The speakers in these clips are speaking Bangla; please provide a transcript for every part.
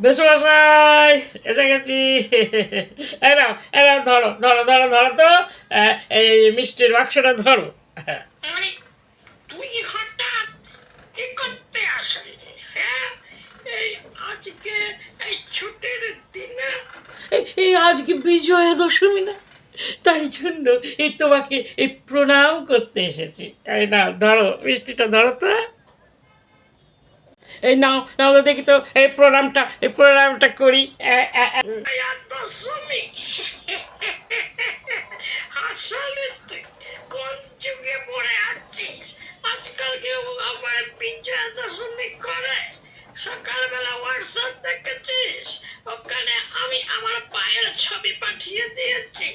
বেশমশাই এসে গেছি। এরাম এরাম ধরো ধরো ধরো ধরো তো এই মিষ্টির বাক্সটা ধরো। তুই হঠাৎ কি করতে আসলি? হ্যাঁ? এই আজকে এই ছুটির দিনে? এই- আজকে বিজয়া দশমী না? তাই জন্য এই তোমাকে এই প্রণাম করতে এসেছি। এই নাও ধরো মিষ্টিটা ধরো তো। এই নাও নাও তো দেখি তো, এই প্রণামটা এই প্রণামটা করি। হোয়াটসঅ্যাপ দেখেছিস? ওখানে আমি আমার পায়ের ছবি পাঠিয়ে দিয়েছি।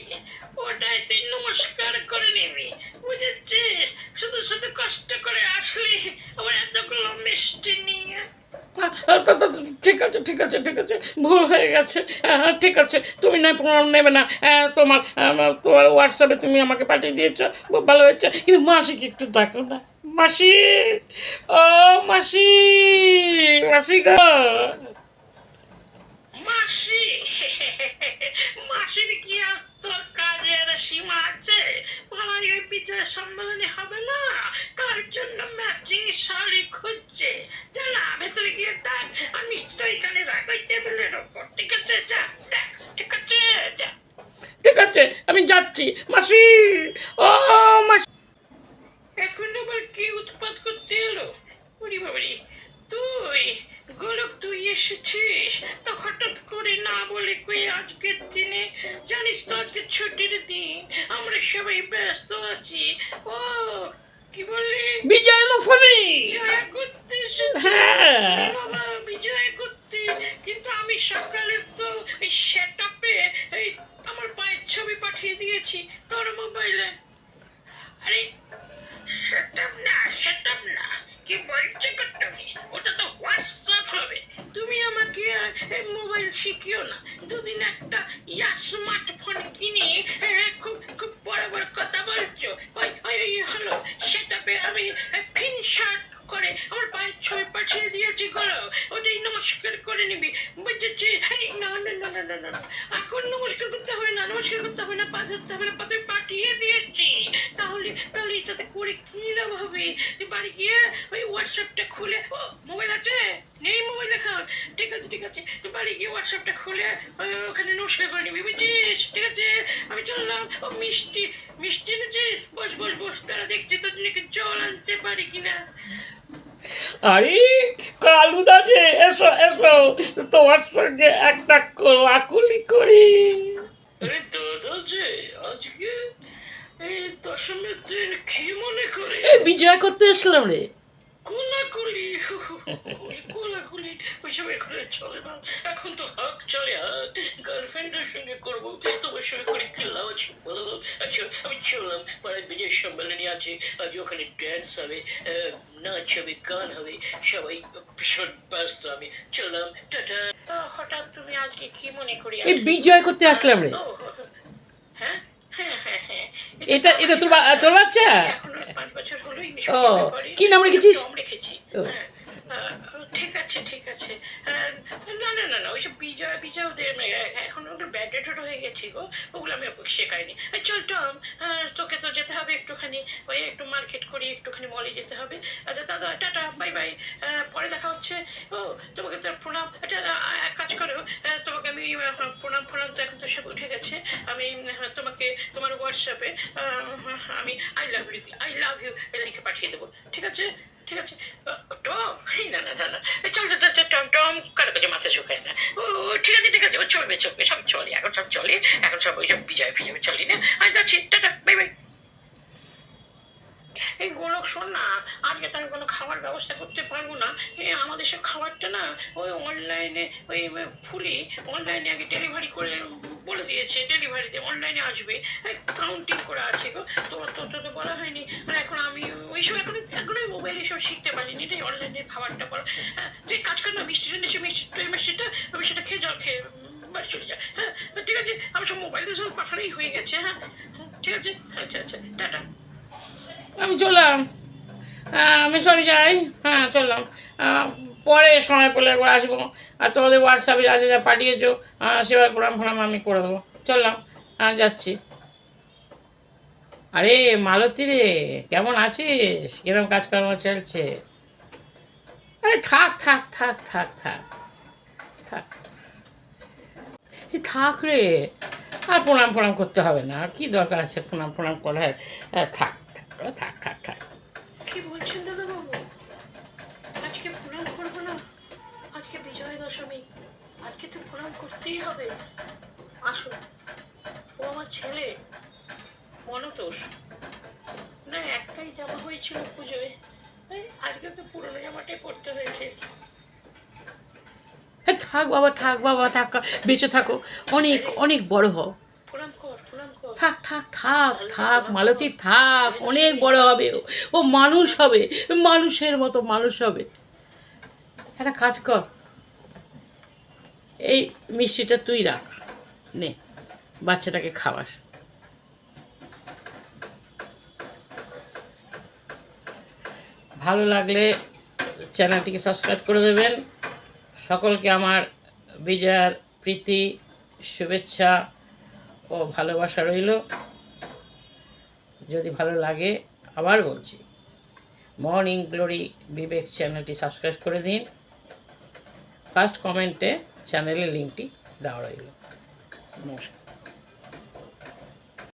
ওটাই তুই নমস্কার করে নিবি। বুঝেছিস? শুধু শুধু কষ্ট করে আসলি আবার এতগুলো মিষ্টি নিয়ে। ঠিক আছে ঠিক আছে ঠিক আছে ভুল হয়ে গেছে। আহ, ঠিক আছে তুমি না প্রণাম নেবে না। তোমার তোমার হোয়াটসঅ্যাপে তুমি আমাকে পাঠিয়ে দিয়েছ খুব ভালো হয়েছে। কিন্তু মাসিকে একটু ডাকো না। মাসি ও মাসি মাসি গো। মাসি। মাসির কি আজ তোর কাজের সীমা আছে? পাড়ায় ওই বিজয় সম্মেলনী হবে না। তার জন্য ম্যাচিং শাড়ি খুঁজছে। জানা ভেতরে গিয়ে দেখ। আর মিষ্টিটা এখানে রাখ ওই টেবিলের ওপর। ঠিক আছে যা দেখ ঠিক আছে যা। ঠিক আছে আমি যাচ্ছি। মাসি! ও মাসি! এখন আবার কি উৎপাত করতে এলো? উড়ি বাবারি তুই গোলক তুই এসেছিস। করে না বলে কই আজকের দিনে জানিস তো আজকে ছুটির দিন আমরা সবাই ব্যস্ত আছি। ও কি বললি? বিজয় দশমী বিজয় করতে হ্যাঁ। বিজয় করতে। কিন্তু আমি সকালে তো এই সেট এই আমার পায়ের ছবি পাঠিয়ে দিয়েছি তোর মোবাইলে। আরে সেটআপ না সেটআপ না। কি বলছো তুমি ওটা তো হোয়াটসঅ্যাপ হবে। তুমি আমাকে মোবাইল শিখিও না। দুদিন একটা ইয়া স্মার্টফোন কিনে খুব খুব বড় বড় কথা বলছো। ওই ওই হলো, সেটাতে আমি ফিন শার্ট করে আমার পায়ের ছবি পাঠিয়ে দিয়েছি করো ওটাই নমস্কার করে নিবি। বুঝেছি? না না না না না না। এখন নমস্কার করতে হবে না, নমস্কার করতে হবে না, পা ধরতে হবে না পাতে পাঠিয়ে দিয়েছি। তাহলে তাহলে এটাতে করে কি লাভ হবে? তুই বাড়ি গিয়ে ওই হোয়াটসঅ্যাপটা খুলে, ও, মোবাইল আছে? নেই মোবাইল এখন ঠিক আছে ঠিক আছে। তুই বাড়ি গিয়ে হোয়াটসঅ্যাপটা খুলে ওখানে নমস্কার করে নিবি, বুঝছিস? ঠিক আছে? আমি চললাম। ও, মিষ্টি মিষ্টি এনেছিস? বস বস বস, তারা দেখছি তোর নাকি জল আনতে পারি কিনা। আরে কালুদা যে এসো এসো তোমার সঙ্গে একটা কোলাকুলি করি। আজকে এই দশমের দিন কি মনে করে? বিজয় করতে এসলাম রে। কোলাকুলি কোলাকুলি ওইসব এখানে চলে না এখন তো হাক চলে হাক গার্লফ্রেন্ডের সঙ্গে করব তোমার সঙ্গে করে কি লাভ আছে বলো আচ্ছা আমি চললাম পাড়ায় বিজয় সম্মেলনী আছে আজ ওখানে ড্যান্স হবে নাচ হবে গান হবে সবাই ভীষণ ব্যস্ত আমি চললাম টাটা হঠাৎ তুমি আজকে কি মনে করি এই বিজয় করতে আসলাম রে হ্যাঁ হ্যাঁ হ্যাঁ এটা এটা তোর তোর বাচ্চা কি নাম রেখেছিস? রেখেছি। ঠিক আছে ঠিক আছে। না না না না ওইসব বিজয় বিজয় ওদের মানে, এখন ওগুলো ব্যাডেটেড হয়ে গেছে গো ওগুলো আমি শেখাইনি। চল টম তোকে তো যেতে হবে একটুখানি ওই একটু মার্কেট করি একটুখানি মলে যেতে হবে। আচ্ছা দাদা টাটা বাই বাই পরে দেখা হচ্ছে। ও তোমাকে তো প্রণাম আচ্ছা এক কাজ করো তোমাকে আমি প্রণাম প্রণাম তো এখন তো সব উঠে গেছে। আমি তোমাকে তোমার হোয়াটসঅ্যাপে আমি I love you I love you লিখে পাঠিয়ে দেবো ঠিক আছে? ঠিক আছে? টম না না না না। চল, টম টম কারও কাছে মাথা ঝুঁকায় না। ও ঠিক আছে ঠিক আছে ও চলবে চলবে সব চলে এখন সব চলে এখন সব ওই সব বিজয় ফিজয় চলি না। আমি যাচ্ছি টাটা বাই বাই। এই গোলক শোন না আজকে তো আমি কোনো খাবার ব্যবস্থা করতে পারব না। এই আমাদের সব খাবারটা না ওই অনলাইনে ওই ফুলি অনলাইনে আগে ডেলিভারি করে বলে দিয়েছে ডেলিভারিতে অনলাইনে আসবে। কাউন্টিং করা আছে গো। তোমার তো তো বলা হয়নি। আর এখন আমি ওইসব এখন এখন ওই মোবাইলে সব শিখতে পারিনি রে অনলাইনে খাবারটা করা হ্যাঁ তুই কাজ কর না মিষ্টিটা নিচে মিষ্টি তুই মিষ্টিটা আমি সেটা খেয়ে জল খেয়ে বাড়ি চলে যা। হ্যাঁ ঠিক আছে আমি সব মোবাইল মোবাইলে সব পাঠানোই হয়ে গেছে হ্যাঁ। হ্যাঁ, ঠিক আছে আচ্ছা আচ্ছা টাটা। আমি চললাম। আহ, আমি সরি যাই। হ্যাঁ চললাম। পরে সময় পেলে একবার আসব। আর তোমাদের হোয়াটসঅ্যাপে যা যা পাঠিয়েছো সেভাবে প্রণাম ফোনাম আমি করে দেবো। চললাম। হ্যাঁ যাচ্ছি। আরে মালতী রে কেমন আছিস? কিরম কাজকর্ম চলছে? আরে থাক থাক থাক থাক থাক। থাক। থাক রে। আর প্রণাম প্রণাম করতে হবে না। আর কি দরকার আছে প্রণাম প্রণাম করার? থাক থাক থাক থাক থাক। কি বলছেন দাদাবাবু? আজকে প্রণাম করব না? আজকে বিজয়া দশমী। আজকে তো প্রণাম করতেই হবে। আসুন। ও আমার ছেলে। মনতোষ। না, একটাই জামা হয়েছিল পুজোয়। আজকে তো পুরনো জামাটাই পরতে হয়েছে। থাক বাবা থাক বাবা, থাক বেঁচে থাকো। অনেক অনেক বড় হও। থাক থাক থাক থাক, মালতী, থাক, অনেক বড় হবে। ও মানুষ হবে, মানুষের মতো মানুষ হবে। একটা কাজ কর। এই মিষ্টিটা তুই রাখ। নে, বাচ্চাটাকে খাওয়াস। ভালো লাগলে চ্যানেলটিকে সাবস্ক্রাইব করে দেবেন। সকলকে আমার বিজয়ার প্রীতি, শুভেচ্ছা ও ভালোবাসা রইল। যদি ভালো লাগে, আবার বলছি। মর্নিং গ্লোরি বিবেক চ্যানেলটি সাবস্ক্রাইব করে দিন। ফার্স্ট কমেন্টে চ্যানেলের লিঙ্কটি দেওয়া রইল। নমস্কার।